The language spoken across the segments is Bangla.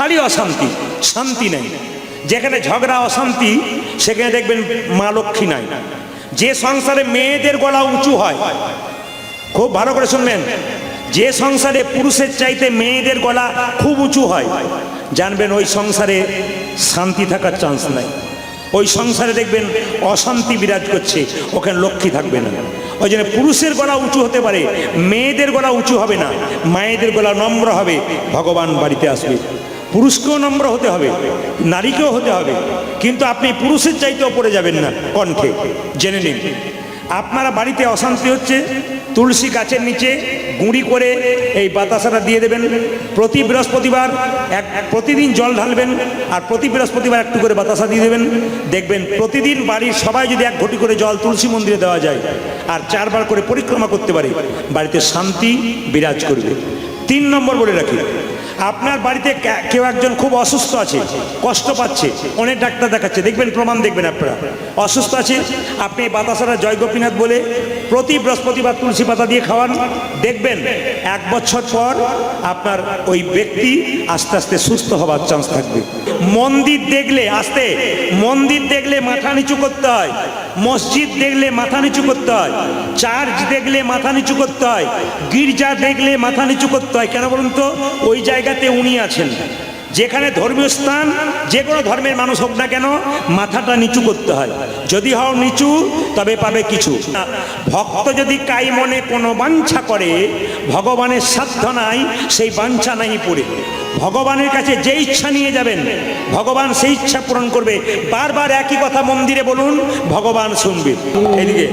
খালি অশান্তি, শান্তি নেই। যেখানে ঝগড়া, অশান্তি, সেখানে দেখবেন মা লক্ষ্মী নাই। যে সংসারে মেয়েদের গলা উঁচু হয়, খুব ভালো করে শুনবেন, যে সংসারে পুরুষের চাইতে মেয়েদের গলা খুব উঁচু হয়, জানবেন ওই সংসারে শান্তি থাকার চান্স নাই। ওই সংসারে দেখবেন অশান্তি বিরাজ করছে, ওখানে লক্ষ্মী থাকবে না। ওই জন্য পুরুষের গলা উঁচু হতে পারে, মেয়েদের গলা উঁচু হবে না, মায়েদের গলা নম্র হবে, ভগবান বাড়িতে আসবে। পুরুষকেও নম্র হতে হবে, নারীকেও হতে হবে। কিন্তু আপনি পুরুষের চাইতেও পড়ে যাবেন না কণ্ঠে। জেনে নিন। আপনারা বাড়িতে অশান্তি হচ্ছে, তুলসী গাছের নিচে গুঁড়ি করে এই বাতাসাটা দিয়ে দেবেন। প্রতি বৃহস্পতিবার এক, প্রতিদিন জল ঢালবেন আর প্রতি বৃহস্পতিবার একটু করে বাতাসা দিয়ে দেবেন। দেখবেন প্রতিদিন বাড়ির সবাই যদি এক ঘটি করে জল তুলসী মন্দিরে দেওয়া যায় আর চারবার করে পরিক্রমা করতে পারে, বাড়িতে শান্তি বিরাজ করবে। তিন নম্বর বলে রাখি আপনার বাড়িতে কেউ একজন খুব অসুস্থ আছে, কষ্ট পাচ্ছে, অনেক ডাক্তার দেখাচ্ছে, দেখবেন, প্রমাণ দেখবেন আপনারা। অসুস্থ আছে, আপনি বাতাসারা জয় গোপীনাথ বলে প্রতি বৃহস্পতিবার তুলসী পাতা দিয়ে খাওয়ান, দেখবেন, এক বছর পর আপনার ওই ব্যক্তি আস্তে আস্তে সুস্থ হবার চান্স থাকবে। মন্দির দেখলে, আস্তে, মন্দির দেখলে মাথা নিচু করতে হয়। মসজিদ দেখলে মাথা নিচু করতে হয়, চার্চ দেখলে মাথা নিচু করতে হয়, গির্জা দেখলে মাথা নিচু করতে হয়। কেন বলুন তো? ওই জায়গাতে উনি আছেন। যেখানে ধর্মীয় স্থান, যে কোনো ধর্মের মানুষ হোক না কেন, মাথাটা নিচু করতে হয়। যদি হও নিচু, তবে পাবে কিছু। ভক্ত যদি কাই মনে কোনো বাঞ্ছা করে, ভগবানের সাধ্য নাই, সেই বাঞ্ছা নাই পড়ে। ভগবানের কাছে যে ইচ্ছা নিয়ে যাবেন, ভগবান সেই ইচ্ছা পূরণ করবে। বারবার একই কথা মন্দিরে বলুন, ভগবান শুনবে। এদিকে,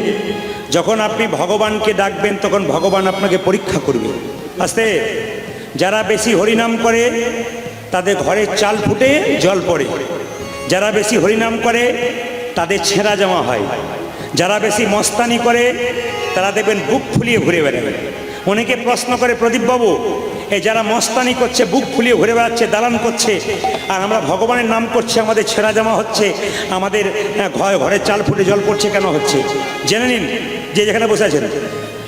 যখন আপনি ভগবানকে ডাকবেন, তখন ভগবান আপনাকে পরীক্ষা করবে। আস্তে, যারা বেশি হরিনাম করে তাদের ঘরের চাল ফুটে জল পড়ে। যারা বেশি হরিনাম করে, তাদের ছেঁড়া জামা হয়। যারা বেশি মস্তানি করে, তারা দেখবেন বুক ফুলিয়ে ঘুরে বেড়াবে অনেকে প্রশ্ন করে প্রদীপবাবু এই যারা মস্তানি করছে, বুক ফুলিয়ে ঘুরে বেড়াচ্ছে, দালান করছে, আর আমরা ভগবানের নাম করছি, আমাদের ছেঁড়া জামা হচ্ছে, আমাদের ঘরে ঘরে চাল ফুটে জল পড়ছে কেন হচ্ছে? জেনে নিন, যে যেখানে বসে আছেন।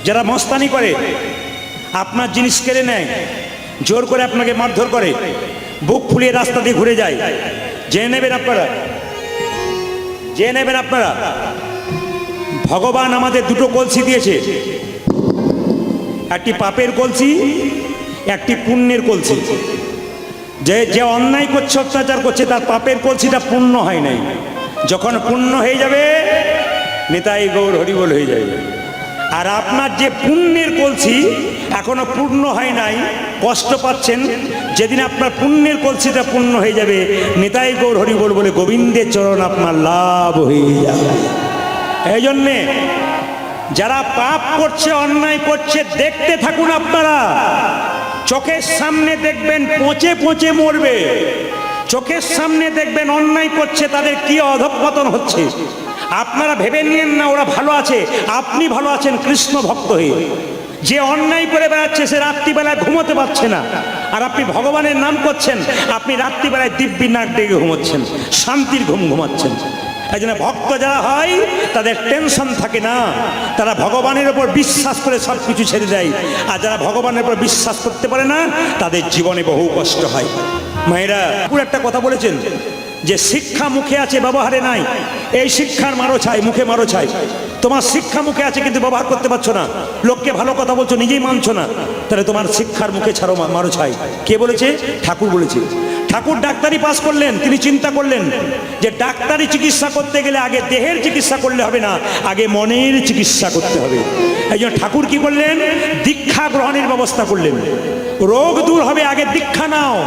যারা মস্তানি করে, আপনার জিনিস কেড়ে নেয়, জোর করে আপনাকে মারধর করে বুক ফুলিয়ে রাস্তা দিয়ে ঘুরে যায়। জেনে নেবেন আপনারা? জেনে নেবেন আপনারা? ভগবান আমাদের দুটো কলসি দিয়েছে। একটি পাপের কলসি, একটি পুণ্যের কলসি। যে যে অন্যায় করছে, অত্যাচার করছে, তার পাপের কলসিটা পূর্ণ হয় নাই। যখন পূর্ণ হয়ে যাবে, নেতাই গৌর হরিবল হয়ে যাবে। আর আপনার যে পুণ্যের কলসি এখনও পূর্ণ হয় নাই, কষ্ট পাচ্ছেন, যেদিন আপনার পুণ্যের কলসিটা পূর্ণ হয়ে যাবে, নেতাই গৌর হরিবল বলে গোবিন্দের চরণ আপনার লাভ হয়ে যাবে। এই জন্যে যারা পাপ করছে, অন্যায় করছে, দেখতে থাকুন আপনারা। চোখের সামনে দেখবেন, পচে পচে মরবে। চোখের সামনে দেখবেন, অন্যায় করছে, তাদের কি অধঃপতন হচ্ছে? আপনারা ভেবে নিয়েন না ওরা ভালো আছে। আপনি ভালো আছেন কৃষ্ণ ভক্ত হয়ে। যে অন্যায় করে বেড়াচ্ছে সে রাত্রিবেলায় ঘুমোতে পারছে না। আর আপনি ভগবানের নাম করছেন, আপনি রাত্রিবেলায় দিব্যি নাক ডেকে ঘুমোচ্ছেন, শান্তির ঘুম ঘুমাচ্ছেন। এই জন্য ভক্ত যারা হয়, তাদের টেনশন থাকে না। তারা ভগবানের ওপর বিশ্বাস করে সব কিছু ছেড়ে দেয়। আর যারা ভগবানের উপর বিশ্বাস করতে পারে না, তাদের জীবনে বহু কষ্ট হয়। মায়েরা, পুরো একটা কথা বলেছেন যে শিক্ষা মুখে আছে, ব্যবহারে নাই। এই শিক্ষার মারো ছাই, মুখে মারো ছাই। তোমার শিক্ষা মুখে আছে, কিন্তু ব্যবহার করতে পারছ না। লোককে ভালো কথা বলছো, নিজেই মানছো না। তাহলে তোমার শিক্ষার মুখে ছাড়ো মারো ছাই। কে বলেছে? ঠাকুর বলেছে। ঠাকুর ডাক্তারি পাস করলেন, তিনি চিন্তা করলেন যে ডাক্তারি চিকিৎসা করতে গেলে আগে দেহের চিকিৎসা করলে হবে না, আগে মনের চিকিৎসা করতে হবে। এই জন্য ঠাকুর কি করলেন? দীক্ষা গ্রহণের ব্যবস্থা করলেন। রোগ দূর হবে, আগে দীক্ষা নাও।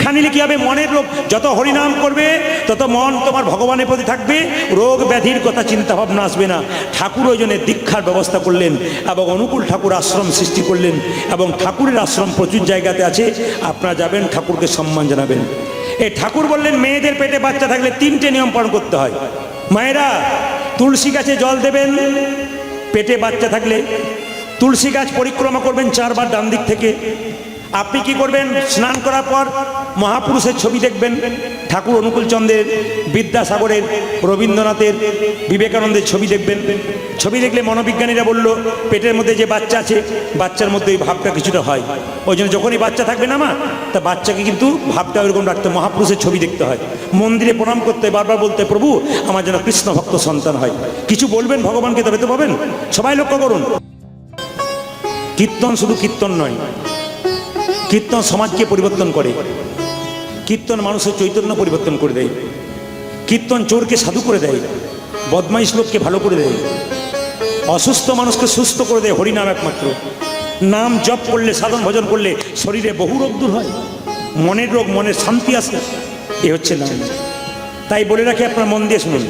দীক্ষা নিলে কি হবে? মনের রোগ যত হরিনাম করবে, তত মন তোমার ভগবানের প্রতি থাকবে। রোগ ব্যাধির কথা চিন্তা ভাবনা আসবে না। ঠাকুর ওই জন্য দীক্ষার ব্যবস্থা করলেন এবং অনুকূল ঠাকুর আশ্রম সৃষ্টি করলেন এবং ঠাকুরের আশ্রম প্রচুর জায়গাতে আছে। আপনারা যাবেন, ঠাকুরকে সম্মান জানাবেন। এই ঠাকুর বললেন, মেয়েদের পেটে বাচ্চা থাকলে তিনটে নিয়ম পালন করতে হয়। মায়েরা, তুলসী গাছে জল দেবেন, পেটে বাচ্চা থাকলে। তুলসী গাছ পরিক্রমা করবেন চারবার ডান দিক থেকে। আপনি কি করবেন? স্নান করার পর মহাপুরুষের ছবি দেখবেন। ঠাকুর অনুকূল চন্দ্রের বিদ্যাসাগরের, রবীন্দ্রনাথের, বিবেকানন্দের ছবি দেখবেন। ছবি দেখলে মনোবিজ্ঞানীরা বলল, পেটের মধ্যে যে বাচ্চা আছে, বাচ্চার মধ্যে ওই ভাবটা কিছুটা হয়। ওই জন্য যখনই বাচ্চা থাকবে না মা, তা বাচ্চাকে কিন্তু ভাবটা ওইরকম রাখতে মহাপুরুষের ছবি দেখতে হয়। মন্দিরে প্রণাম করতে বারবার বলতে প্রভু, আমার যেন কৃষ্ণ ভক্ত সন্তান হয়। কিছু বলবেন ভগবানকে তবে তো পাবেন। সবাই লক্ষ্য করুন। কীর্তন শুধু কীর্তন নয় কীর্তন সমাজকে পরিবর্তন করে। কীর্তন মানুষের চৈতন্য পরিবর্তন করে দেয়। কীর্তন চোরকে সাধু করে দেয়, বদমাইশ লোককে ভালো করে দেয়। অসুস্থ মানুষকে সুস্থ করে দেয় হরিনাম একমাত্র। নাম জপ করলে, সাধন ভজন করলে শরীরে বহু রোগ দূর হয়। মনের রোগ, মনের শান্তি আসে। এ হচ্ছে নাম। তাই বলে রাখি আপনার মন দিয়ে শুনুন।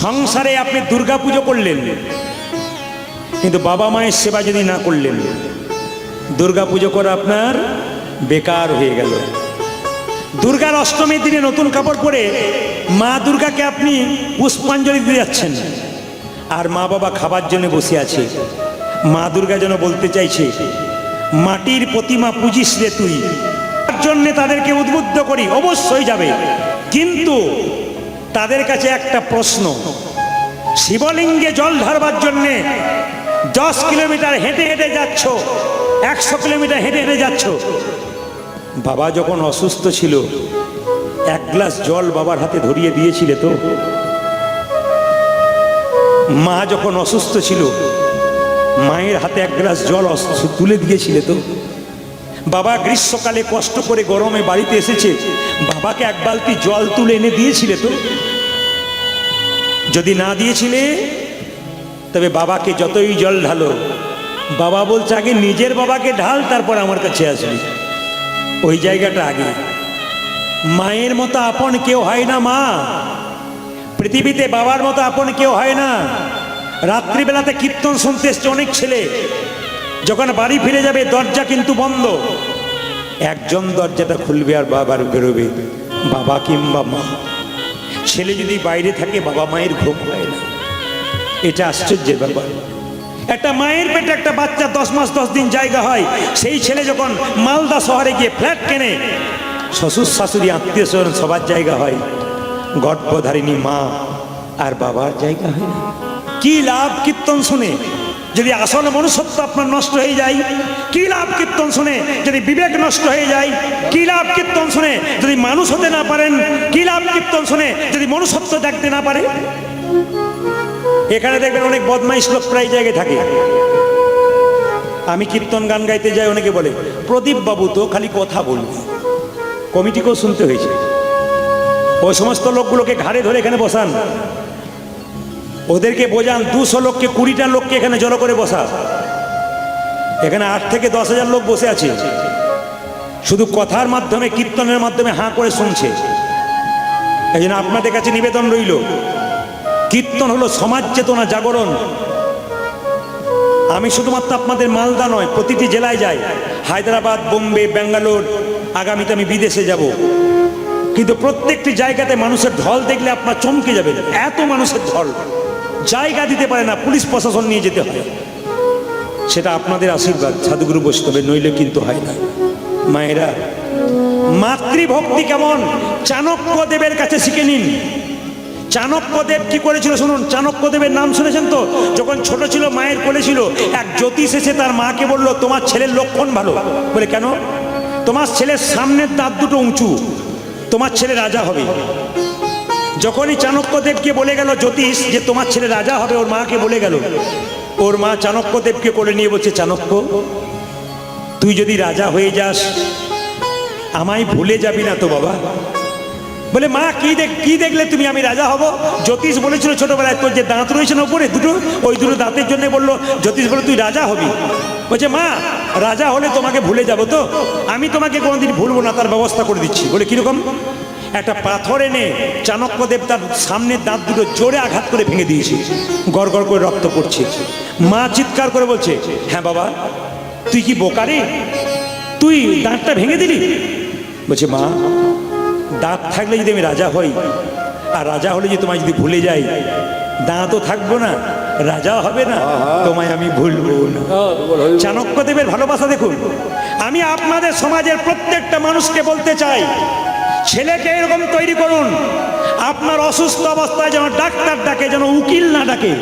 সংসারে আপনি দুর্গা পুজো করলেন, কিন্তু বাবা মায়ের সেবা যদি না করলেন দুর্গা পুজো করা আপনার বেকার হয়ে গেল। দুর্গার অষ্টমীর দিনে নতুন কাপড় পরে মা দুর্গাকে আপনি পুষ্পাঞ্জলি দিয়ে যাচ্ছেন। আর মা বাবা খাবার জন্য বসে আছে। মা দুর্গা যেন বলতে চাইছে, মাটির প্রতিমা পুজিস রে তুই। তার জন্যে তাদেরকে উদ্বুদ্ধ করি, অবশ্যই যাবে। কিন্তু তাদের কাছে একটা প্রশ্ন, শিবলিঙ্গে জল ঢালবার জন্যে দশ কিলোমিটার হেঁটে হেঁটে যাচ্ছ একশো কিলোমিটার হেঁটে হেঁটে যাচ্ছ। বাবা যখন অসুস্থ ছিল, এক গ্লাস জল বাবার হাতে ধরিয়ে দিয়েছিলে তো। মা যখন অসুস্থ ছিল, মায়ের হাতে এক গ্লাস জল তুলে দিয়েছিলে তো। বাবা গ্রীষ্মকালে কষ্ট করে গরমে বাড়িতে এসেছে, বাবাকে এক বালতি জল তুলে এনে দিয়েছিলে তো। যদি না দিয়েছিলে, তবে বাবাকে যতই জল ঢালো বাবা বলছে, আগে নিজের বাবাকে ঢাল, তারপর আমার কাছে আসবি। ওই জায়গাটা আগে। মায়ের মতো আপন কেউ হয় না মা। পৃথিবীতে বাবার মতো আপন কেউ হয় না। রাত্রিবেলাতে কীর্তন শুনতে এসছে অনেক ছেলে। যখন বাড়ি ফিরে যাবে, দরজা কিন্তু বন্ধ। একজন দরজাটা খুলবে আর বাবার বেরোবে। বাবা কিংবা মা। ছেলে যদি বাইরে থাকে, বাবা মায়ের ঘুম হয় না। এটা আশ্চর্যের ব্যাপার। একটা মায়ের পেটে একটা বাচ্চা দশ মাস, দশ দিন জায়গা হয়, সেই ছেলে যখন মালদা শহরে গিয়ে ফ্ল্যাট কেনে, শ্বশুর শাশুড়ি, আত্মীয় স্বজন সবার জায়গা হয়, গর্ভধারিণী মা আর বাবার জায়গা হয় না। কি লাভ কীর্তন শুনে? যদি আসল মনুষ্যত্ব আপনার নষ্ট হয়ে যায়, কি লাভ কীর্তন শুনে? যদি বিবেক নষ্ট হয়ে যায়, কি লাভ কীর্তন শুনে? যদি মানুষ হতে না পারেন, কি লাভ কীর্তন শুনে? যদি মনুষ্যত্ব দেখতে না পারে? এখানে দেখবেন অনেক বদমাইশ লোক প্রায় জায়গায় থাকে। আমি কীর্তন গান গাইতে যাই, অনেকে বলে, প্রদীপ বাবু তো খালি কথা বলবে। কমিটিকেও শুনতে হয়েছে। ওই সমস্ত লোকগুলোকে ঘাড়ে ধরে এখানে বসান। ওদেরকে বোঝান, দুশো লোককে, কুড়িটা লোককে এখানে জড়ো করে বসা। এখানে আট থেকে দশ হাজার লোক বসে আছে। শুধু কথার মাধ্যমে, কীর্তনের মাধ্যমে হাঁ করে শুনছে। এই জন্য আপনাদের কাছে নিবেদন রইল কীর্তন হলো সমাজ চেতনা জাগরণ। আমি শুধুমাত্র আপনাদের মালদা নয়, প্রতিটি জেলায় যাই। হায়দ্রাবাদ, বোম্বে, ব্যাঙ্গালোর, আগামীতে আমি বিদেশে যাব। কিন্তু প্রত্যেকটি জায়গাতে মানুষের ঢল দেখলে আপনার চমকে যাবে। এত মানুষের ঢল। জায়গা দিতে পারে না, পুলিশ প্রশাসন নিয়ে যেতে হয়। সেটা আপনাদের আশীর্বাদ, সাধুগুরু বৈষ্ণবে নইলে কিন্তু হয় না। মায়েরা, মাতৃভক্তি কেমন? চাণক্য দেবের কাছে শিখে নিন। চাণক্যদেব কি করেছিল শুনুন, চাণক্যদেবের নাম শুনেছেন তো? যখন ছোট ছিল, মায়ের কোলে ছিল, এক জ্যোতিষ এসে তার মাকে বলল, তোমার ছেলের লক্ষণ ভালো। বলে, কেন? তোমার ছেলের সামনের দাঁত দুটো উঁচু, তোমার ছেলে রাজা হবে। যখনই চাণক্যদেবকে বলে গেল জ্যোতিষ যে তোমার ছেলে রাজা হবে, ওর মাকে বলে গেল, ওর মা চাণক্যদেবকে কোলে নিয়ে বলছে, চাণক্য, তুই যদি রাজা হয়ে যাস, আমায় ভুলে যাবি না তো বাবা। বলে, মা, কি দেখ, কি দেখলে তুমি আমি রাজা হব? জ্যোতিষ বলেছিল ছোটবেলায়, তোর যে দাঁত রয়েছে না উপরে, দুটো, ওই দুটো দাঁতের জন্য বলল, জ্যোতিষ বলে তুই রাজা হবি। বলছে, মা, রাজা হলে তোমাকে ভুলে যাব তো। আমি তোমাকে কোনোদিন ভুলবো না, তার ব্যবস্থা করে দিচ্ছি। বলে কীরকম একটা পাথর এনে চাণক্যদেব তার সামনের দাঁত দুটো জোরে আঘাত করে ভেঙে দিয়েছে। গড় গড় করে রক্ত পড়ছে। মা চিৎকার করে বলছে হ্যাঁ বাবা, তুই কি বোকারে তুই দাঁতটা ভেঙে দিলি? বলছে, মা দাঁত থাকলে যদি আমি রাজা হই আর রাজা হলে যদি তোমায় যদি ভুলে যাই দাঁতও থাকব না রাজা হবে না তোমায় আমি ভুলবো না। চাণক্যদেবের ভালোবাসা দেখুন। আমি আপনাদের সমাজের প্রত্যেকটা মানুষকে বলতে চাই ছেলেকে এরকম তৈরি করুন আপনার অসুস্থ অবস্থায় যেন ডাক্তার ডাকে যেন উকিল না ডাকে।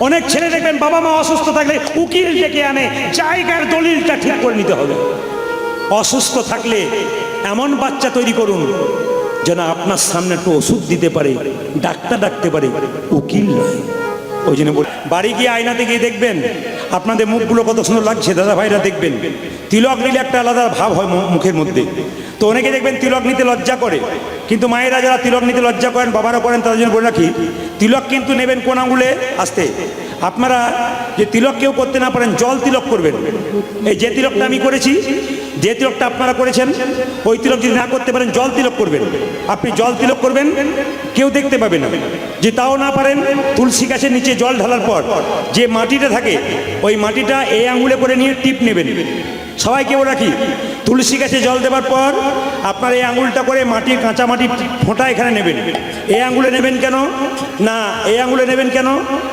অনেক ছেলে দেখবেন বাবা মা অসুস্থ থাকলে উকিল ডেকে আনে জায়গার দলিলটা ঠিক করে নিতে হবে। অসুস্থ থাকলে এমন বাচ্চা তৈরি করুন, যেন আপনার সামনে একটু ওষুধ দিতে পারে, ডাক্তার ডাকতে পারে, উকিল নয়। ওই জন্য বাড়ি গিয়ে আয়নাতে গিয়ে দেখবেন, আপনাদের মুখগুলো কত সুন্দর লাগছে, দাদা ভাইরা দেখবেন। তিলক নিলে একটা আলাদা ভাব হয় মুখের মধ্যে। তো অনেকে দেখবেন তিলক নিতে লজ্জা করে, কিন্তু মায়েরা যারা তিলক নিতে লজ্জা করেন, বাবারা করেন, তাদের জন্য বলে রাখি, তিলক কিন্তু নেবেন কোন আঙুলে? আসতে। আপনারা যে তিলক কেউ করতে না পারেন, জল তিলক করবেন। এই যে তিলকটা আমি করেছি যে তিলকটা আপনারা করেছেন, ওই তিলক যদি না করতে পারেন, জল তিলক করবেন। আপনি জল তিলক করবেন, কেউ দেখতে পাবে না। যে তাও না পারেন, তুলসী গাছের নিচে জল ঢালার পর যে মাটিটা থাকে, ওই মাটিটা এই আঙুলে করে নিয়ে টিপ নেবেন। সবাইকে বলে রাখি। তুলসী গাছে জল দেওয়ার পর আপনার এই আঙুলটা করে মাটির কাঁচা মাটি ফোঁটা এখানে নেবেন। এই আঙুলে নেবেন কেন? না, এই আঙুলে নেবেন কেন?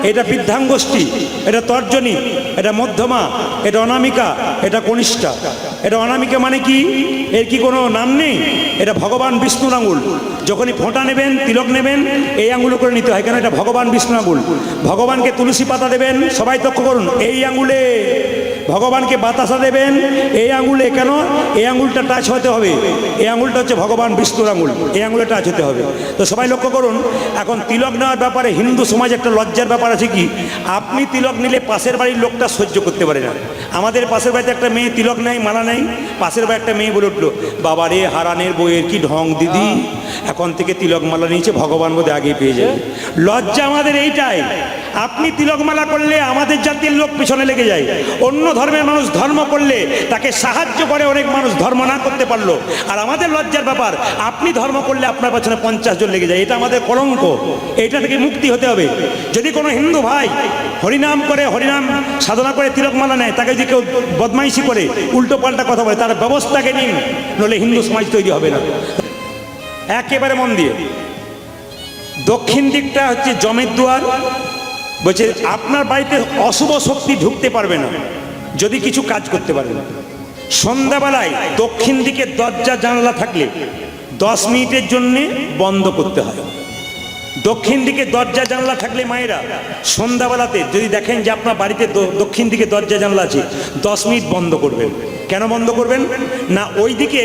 এটা বৃদ্ধাঙ্গষ্ঠী, এটা তর্জনী, এটা মধ্যমা, এটা অনামিকা, এটা কনিষ্ঠা। এটা অনামিকা মানে কি? এর কি কোনো নাম নেই? এটা ভগবান বিষ্ণুর আঙুল। যখনই ফোঁটা নেবেন, তিলক নেবেন, এই আঙুলে করে নিতে হয়। কেন? এটা ভগবান বিষ্ণু আঙুল। ভগবানকে তুলসী পাতা দেবেন, সবাই তক্ষ করুন, এই আঙুলে। ভগবানকে বাতাসা দেবেন। এই আঙুলে কেন? এই আঙুলটা টাচ হতে হবে। এই আঙুলটা হচ্ছে ভগবান বিষ্ণুর আঙুল। এই আঙুলে টাচ হতে হবে। তো সবাই লক্ষ্য করুন, এখন তিলক নেওয়ার ব্যাপারে হিন্দু সমাজ একটা লজ্জার ব্যাপার আছে কি? আপনি তিলক নিলে পাশের বাড়ির লোকটা সহ্য করতে পারে না। আমাদের পাশের বাড়িতে একটা মেয়ে তিলক নেয় মালা নেয়। পাশের বাড়ি একটা মেয়ে বলে উঠল, বাবা রে, হারানের বইয়ের কি ঢং দিদি? এখন থেকে তিলক মালা নিয়েছে, ভগবান বোধহয় আগে পেয়ে যাবে। লজ্জা আমাদের এইটাই। আপনি তিলকমালা করলে আমাদের জাতির লোক পিছনে লেগে যায়। অন্য ধর্মের মানুষ ধর্ম করলে তাকে সাহায্য করে অনেক মানুষ ধর্ম না করতে পারল। আর আমাদের লজ্জার ব্যাপার, আপনি ধর্ম করলে আপনার পেছনে পঞ্চাশ জন লেগে যায়। এটা আমাদের কলঙ্ক। এটা থেকে মুক্তি হতে হবে। যদি কোনো হিন্দু ভাই হরিনাম করে, হরিনাম সাধনা করে তিলকমালা নেয়, তাকে যদি কেউ বদমাইশি করে, উল্টো পাল্টা কথা বলে, তার ব্যবস্থাকে নিন নলে হিন্দু সমাজ তৈরি হবে না। একেবারে মন দিয়ে। দক্ষিণ দিকটা হচ্ছে জমের দুয়ার বলছে, আপনার বাড়িতে অশুভ শক্তি ঢুকতে পারবে না। যদি কিছু কাজ করতে পারেন। সন্ধ্যাবেলায় দক্ষিণ দিকে দরজা জানলা থাকলে দশ মিনিটের জন্যে বন্ধ করতে হয়। দক্ষিণ দিকে দরজা জানলা থাকলে মায়েরা সন্ধ্যাবেলাতে যদি দেখেন যে আপনার বাড়িতে দক্ষিণ দিকে দরজা জানলা আছে, দশ মিনিট বন্ধ করবেন। কেন বন্ধ করবেন? না, ওই দিকে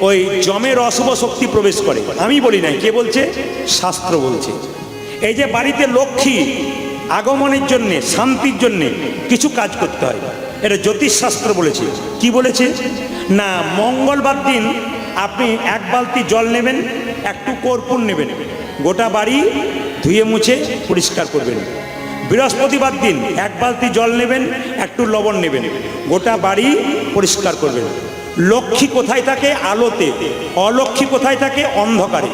ওই জমের অশুভ শক্তি প্রবেশ করে। আমি বলি নাই, কে বলছে? শাস্ত্র বলছে। এই যে বাড়িতে লক্ষ্মী আগমনের জন্যে, শান্তির জন্যে কিছু কাজ করতে হয়। এটা জ্যোতিষশাস্ত্র বলেছে। কি বলেছে? না, মঙ্গলবার দিন আপনি এক বালতি জল নেবেন একটু কর্পূর নেবেন। গোটা বাড়ি ধুয়ে মুছে পরিষ্কার করবেন। বৃহস্পতিবার দিন এক বালতি জল নেবেন একটু লবণ নেবেন। গোটা বাড়ি পরিষ্কার করবেন। লক্ষ্মী কোথায় থাকে? আলোতে। অলক্ষ্মী কোথায় থাকে? অন্ধকারে।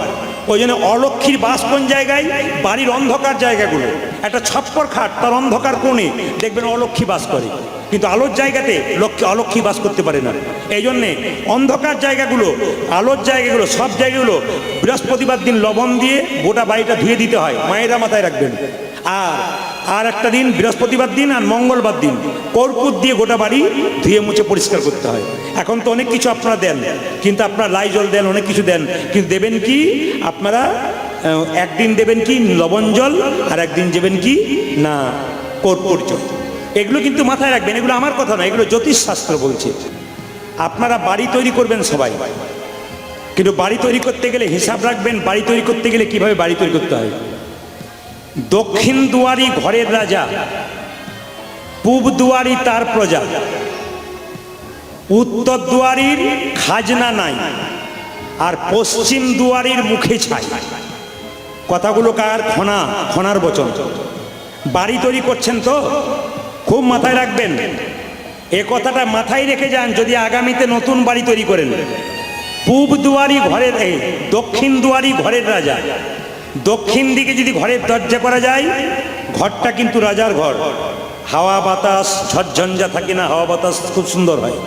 ওই জন্য অলক্ষীর বাস কোন জায়গায়? বাড়ির অন্ধকার জায়গাগুলো। একটা ছপ্পর খাট, তার অন্ধকার কোণে। দেখবেন অলক্ষী বাস করে। কিন্তু আলোর জায়গাতে লক্ষ্মী অলক্ষ্মী বাস করতে পারে না। এই জন্যে অন্ধকার জায়গাগুলো, আলোর জায়গাগুলো, সব জায়গাগুলো বৃহস্পতিবার দিন লবণ দিয়ে গোটা বাড়িটা ধুয়ে দিতে হয়, মায়েরা মাথায় রাখবেন। আর আর একটা দিন, বৃহস্পতিবার দিন আর মঙ্গলবার দিন কর্পূর দিয়ে গোটা বাড়ি ধুয়ে মুছে পরিষ্কার করতে হয়। এখন তো অনেক কিছু আপনারা দেন, কিন্তু আপনারা লাই জল দেন, অনেক কিছু দেন, কিন্তু দেবেন কি? আপনারা একদিন দেবেন কি লবণ জল, আর একদিন দেবেন কি? না কর্পূর জল। এগুলো কিন্তু মাথায় রাখবেন, এগুলো আমার কথা না এগুলো জ্যোতিষশাস্ত্র বলছে। আপনারা বাড়ি তৈরি করবেন সবাই। কিন্তু বাড়ি তৈরি করতে গেলে হিসাব রাখবেন, বাড়ি তৈরি করতে গেলে কীভাবে বাড়ি তৈরি করতে হয়? দক্ষিণ দুয়ারি ঘরের রাজা, পূব দুয়ারি তার প্রজা, উত্তর দুয়ারির খাজনা নাই, আর পশ্চিম দুয়ারির মুখে ছাই। কথাগুলো কার? খনা, খনার বচন। বাড়ি তৈরি করছেন তো? খুব মাথায় রাখবেন, এ কথাটা মাথায় রেখে যান যদি আগামীতে নতুন বাড়ি তৈরি করেন। পূব দুয়ারি ঘরের দক্ষিণ দুয়ারি ঘরের রাজা। দক্ষিণ দিকে যদি ঘরের দরজা করা যায়, ঘরটা কিন্তু রাজার ঘর। হাওয়া বাতাস ঝড়ঝঞ্ঝা থাকে না, হাওয়া বাতাস খুব সুন্দর হয়।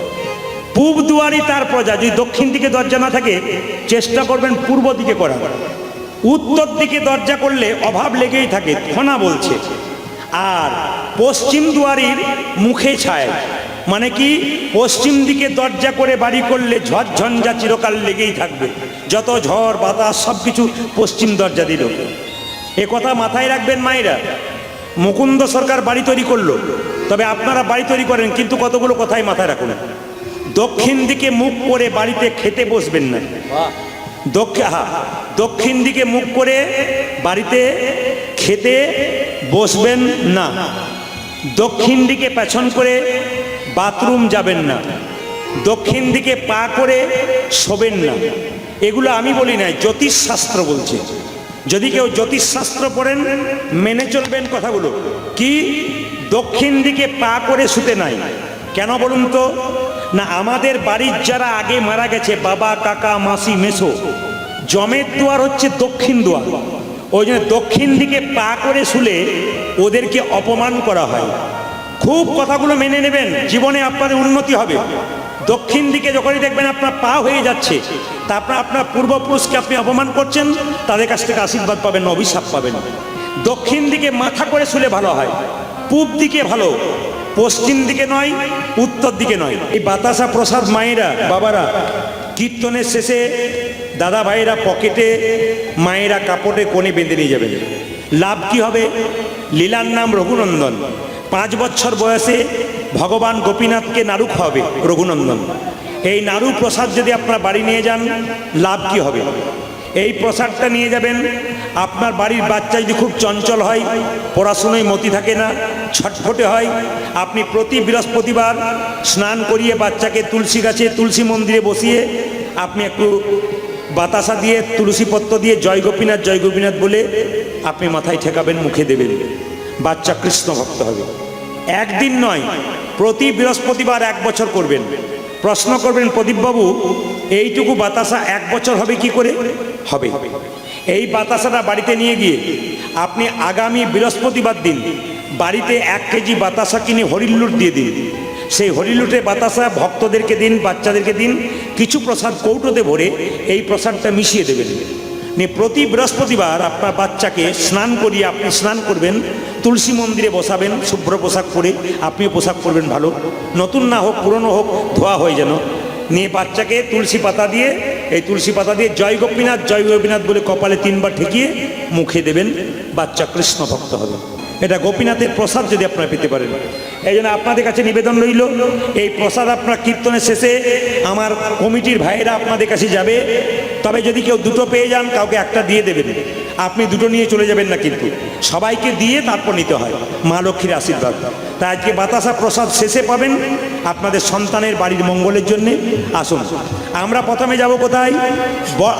পূব দুয়ারি তার প্রজা, যদি দক্ষিণ দিকে দরজা না থাকে, চেষ্টা করবেন পূর্ব দিকে করা উত্তর দিকে দরজা করলে অভাব লেগেই থাকে খনা বলছে। আর পশ্চিম দুয়ারির মুখে ছায়। মানে কি? পশ্চিম দিকে দরজা করে বাড়ি করলে ঝড়ঝঞ্ঝা চিরকাল লেগেই থাকবে। যত ঝড়, বাতাস সব কিছু পশ্চিম দরজা দিল এ কথা মাথায় রাখবেন মায়েরা। মুকুন্দ সরকার বাড়ি তৈরি করল। তবে আপনারা বাড়ি তৈরি করেন, কিন্তু কতগুলো কথাই মাথায় রাখুন। দক্ষিণ দিকে মুখ করে বাড়িতে খেতে বসবেন না। দক্ষিণ হ্যাঁ দক্ষিণ দিকে মুখ করে বাড়িতে খেতে বসবেন না। দক্ষিণ দিকে পেছন করে বাথরুম যাবেন না। দক্ষিণ দিকে পা করে শোবেন না। এগুলো আমি বলি না জ্যোতিষশাস্ত্র বলছে। যদি কেউ জ্যোতিষশাস্ত্র পড়েন, মেনে চলবেন কথাগুলো। কি? দক্ষিণ দিকে পা করে শুতে নাই। কেন বলুন তো? না, আমাদের বাড়ির যারা আগে মারা গেছে, বাবা, কাকা, মাসি, মেসো, জমের দুয়ার হচ্ছে দক্ষিণ দুয়ার। ওই জন্য দক্ষিণ দিকে পা করে শুলে ওদেরকে অপমান করা হয়। খুব কথাগুলো মেনে নেবেন জীবনে আপনাদের উন্নতি হবে। দক্ষিণ দিকে যখনই দেখবেন আপনার পা হয়ে যাচ্ছে তারপর আপনার পূর্বপুরুষকে আপনি অপমান করছেন তাদের কাছ থেকে আশীর্বাদ পাবেন না, অভিশাপ পাবেন। দক্ষিণ দিকে মাথা করে শুলে ভালো হয়। পূব দিকে ভালো পশ্চিম দিকে নয় উত্তর দিকে নয়। এই বাতাসা প্রসাদ মায়েরা বাবারা কীর্তনের শেষে দাদা ভাইরা পকেটে, মায়েরা কাপড়ে কোণে বেঁধে নিয়ে যাবেন। লাভ কি হবে? লীলার নাম রঘুনন্দন। পাঁচ বছর বয়সে ভগবান গোপীনাথকে নাড়ু খাওয়াবে রঘুনন্দন। এই নাড়ু প্রসাদ যদি আপনার বাড়ি নিয়ে যান, লাভ কি হবে? এই প্রসাদটা নিয়ে যাবেন, আপনার বাড়ির বাচ্চা যদি খুব চঞ্চল হয়, পড়াশুনোয় মতি থাকে না, ছটফটে হয়, আপনি প্রতি বৃহস্পতিবার স্নান করিয়ে বাচ্চাকে তুলসী গাছে, তুলসী মন্দিরে বসিয়ে আপনি একটু বাতাসা দিয়ে, তুলসী পত্র দিয়ে, জয় গোপীনাথ জয় গোপীনাথ বলে আপনি মাথায় ঠেকাবেন, মুখে দেবেন। বাচ্চা কৃষ্ণ ভক্ত হবে। একদিন নয়, প্রতি বৃহস্পতিবার এক বছর করবেন। প্রশ্ন করবেন, প্রদীপবাবু, এইটুকু বাতাসা এক বছর হবে কি করে? হবে। এই বাতাসাটা বাড়িতে নিয়ে গিয়ে আপনি আগামী বৃহস্পতিবার দিন বাড়িতে এক কেজি বাতাসা কিনে হরিল্লুট দিয়ে দিন। সেই হরিলুটে বাতাসা, ভক্তদেরকে দিন, বাচ্চাদেরকে দিন, কিছু প্রসাদ কৌটোতে ভরে এই প্রসাদটা মিশিয়ে দেবেন। নিয়ে প্রতি বৃহস্পতিবার আপনার বাচ্চাকে স্নান করিয়ে আপনি স্নান করবেন, তুলসী মন্দিরে বসাবেন, শুভ্র পোশাক পরে আপনিও পোশাক পরবেন ভালো। নতুন না হোক, পুরনো হোক, ধোয়া হয়ে যেন। নিয়ে বাচ্চাকে তুলসী পাতা দিয়ে, এই তুলসী পাতা দিয়ে জয় গোপীনাথ জয় গোপীনাথ বলে কপালে তিনবার ঠেকিয়ে মুখে দেবেন, বাচ্চা কৃষ্ণ ভক্ত হবে। এটা গোপীনাথের প্রসাদ যদি আপনারা পেতে পারেন। এই জন্য আপনাদের কাছে নিবেদন রইল, এই প্রসাদ আপনার কীর্তনের শেষে আমার কমিটির ভাইয়েরা আপনাদের কাছে যাবে, তবে যদি কেউ দুটো পেয়ে যান, কাউকে একটা দিয়ে দেবেন। আপনি দুটো নিয়ে চলে যাবেন না কিন্তু। সবাইকে দিয়ে তারপর নিতে হয়, মা লক্ষ্মীর আশীর্বাদ। তাই আজকে বাতাসা প্রসাদ শেষে পাবেন আপনাদের সন্তানের বাড়ির মঙ্গলের জন্যে। আসুন, আমরা প্রথমে যাব কোথায়?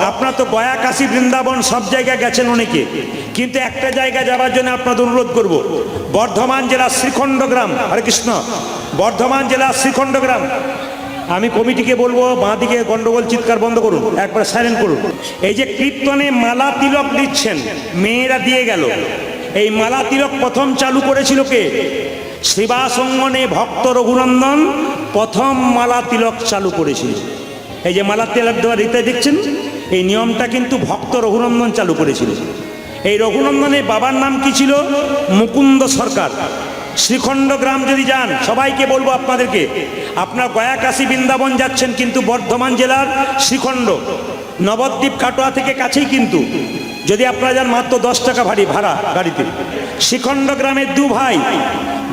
আপনার তো গয়া কাশী বৃন্দাবন সব জায়গায় গেছেন অনেকে। কিন্তু একটা জায়গা যাওয়ার জন্য আপনাদের অনুরোধ করব। বর্ধমান জেলার শ্রীখণ্ড গ্রাম হরে কৃষ্ণ, বর্ধমান জেলার শ্রীখণ্ড গ্রাম আমি কমিটিকে বলব, বাঁ দিকে গন্ডগোল চিৎকার বন্ধ করুন, একবার সাইলেন্ট করুন। এই যে কীর্তনে মালা তিলক দিচ্ছেন, মেয়েরা দিয়ে গেল। এই মালা তিলক প্রথম চালু করেছিল কে? শিবাসঙ্গনে ভক্ত রঘুনন্দন প্রথম মালা তিলক চালু করেছিল। এই যে মালা তিলক দেওয়ার রীতে দেখছেন? এই নিয়মটা কিন্তু ভক্ত রঘুনন্দন চালু করেছিল। এই রঘুনন্দনের বাবার নাম কি ছিল? মুকুন্দ সরকার। শ্রীখণ্ড গ্রাম যদি যান, সবাইকে বলব আপনাদেরকে, আপনার গয়াকাশী বৃন্দাবন যাচ্ছেন কিন্তু বর্ধমান জেলার শ্রীখণ্ড। নবদ্বীপ কাটোয়া থেকে কাছেই কিন্তু। যদি আপনারা যান মাত্র দশ টাকা ভাড়ি ভাড়া গাড়িতে। শ্রীখণ্ড গ্রামের দু ভাই,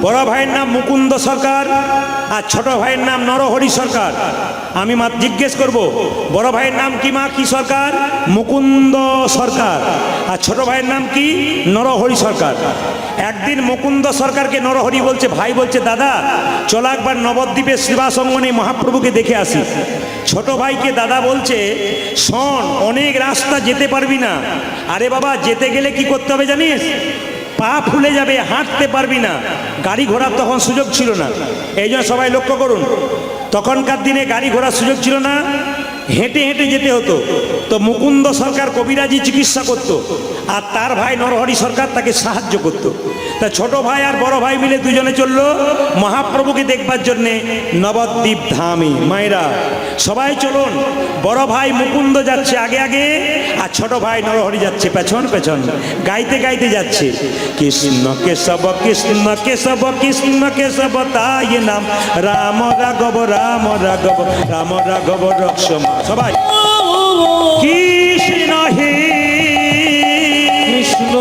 বড় ভাইয়ের নাম মুকুন্দ সরকার আর ছোট ভাইয়ের নাম নরহরি সরকার। আমি মা জিজ্ঞেস করব, বড় ভাইয়ের নাম কি মা? কি সরকার? মুকুন্দ সরকার। আর ছোট ভাইয়ের নাম কি? নরহরি সরকার। একদিন মুকুন্দ সরকারকে নরহরি বলছে, ভাই বলছে, দাদা, চলো একবার নবদ্বীপে শ্রীবাসঙ্গনে মহাপ্রভুকে দেখে আসি। ছোট ভাইকে দাদা বলছে, শোন, অনেক রাস্তা যেতে পারবি না। আরে বাবা, যেতে গেলে কি করতে হবে জানিস? পা ফুলে যাবে, হাঁটতে পারবি না। গাড়ি ঘোড়ার তখন সুযোগ ছিল না। এই জন্য সবাই লক্ষ্য করুন, তখনকার দিনে গাড়ি ঘোড়ার সুযোগ ছিল না। হেঁটে হেঁটে যেতে হতো। তো মুকুন্দ সরকার কবিরাজি চিকিৎসা করত, আর তার ভাই নরহরি সরকার তাকে সাহায্য করত। তা ছোট ভাই আর বড় ভাই মিলে দুজনে চলল মহাপ্রভুকে দেখবার জন্যে নবদ্বীপ ধামে। মায়েরা, সবাই চলুন, বড় ভাই মুকুন্দ যাচ্ছে আগে আগে, আর ছোট ভাই নরহরি যাচ্ছে পেছন পেছন, গাইতে গাইতে যাচ্ছে। কৃষ্ণ কেশব কৃষ্ণ কেশব কৃষ্ণ কেশব, তাই নাম। রাম রাঘব রাম রাঘব রাম রাঘব রক্ষম সবাই। কৃষ্ণ হে কৃষ্ণ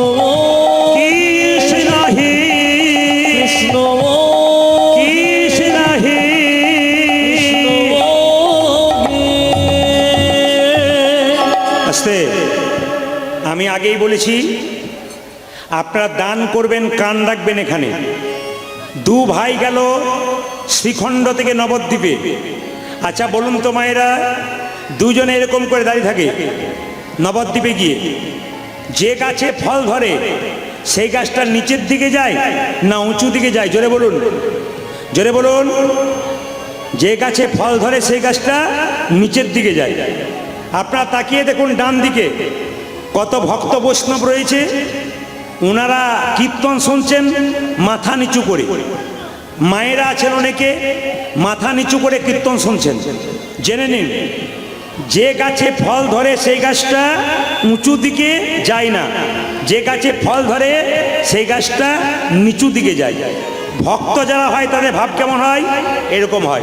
কৃষ্ণ হে কৃষ্ণ কৃষ্ণ হে আস্তে আমি আগেই বলেছি আপনারা দান করবেন কান রাখবেন এখানে। দু ভাই গেল শ্রীখণ্ড থেকে নবদ্বীপে। আচ্ছা বলুন তো মায়েরা দুজনে এরকম করে দাঁড়িয়ে থাকে। নবদ্বীপে গিয়ে। যে গাছে ফল ধরে, সেই গাছটা নিচের দিকে যায় না উঁচু দিকে যায়? জোরে বলুন। জোরে বলুন। যে গাছে ফল ধরে, সেই গাছটা নিচের দিকে যায়। আপনারা তাকিয়ে দেখুন ডান দিকে। কত ভক্ত বৈষ্ণব রয়েছে। ওনারা কীর্তন শুনছেন, মাথা নিচু করে। মায়েরা আছেন অনেকে, মাথা নিচু করে কীর্তন শুনছেন। জেনে নিন যে গাছে ফল ধরে সেই গাছটা উঁচু দিকে যায় না। যে গাছে ফল ধরে সেই গাছটা নিচু দিকে যায়। ভক্ত যারা হয় তাদের ভাব কেমন হয়? এরকম হয়।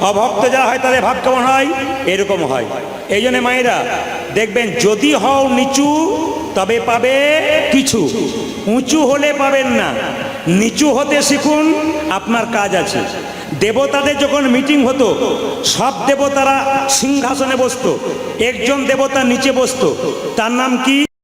অভক্ত যারা হয় তাদের ভাব কেমন হয়? এরকম হয়। এই জন্য মায়েরা, দেখবেন যদি হও নিচু, তবে পাবে কিছু। উঁচু হলে পাবেন না। নিচু হতে শিখুন, আপনার কাজ আছে। দেবতাদের যখন মিটিং হতো, সব দেবতারা সিংহাসনে বসতো, একজন দেবতা নিচে বসতো। তার নাম কি?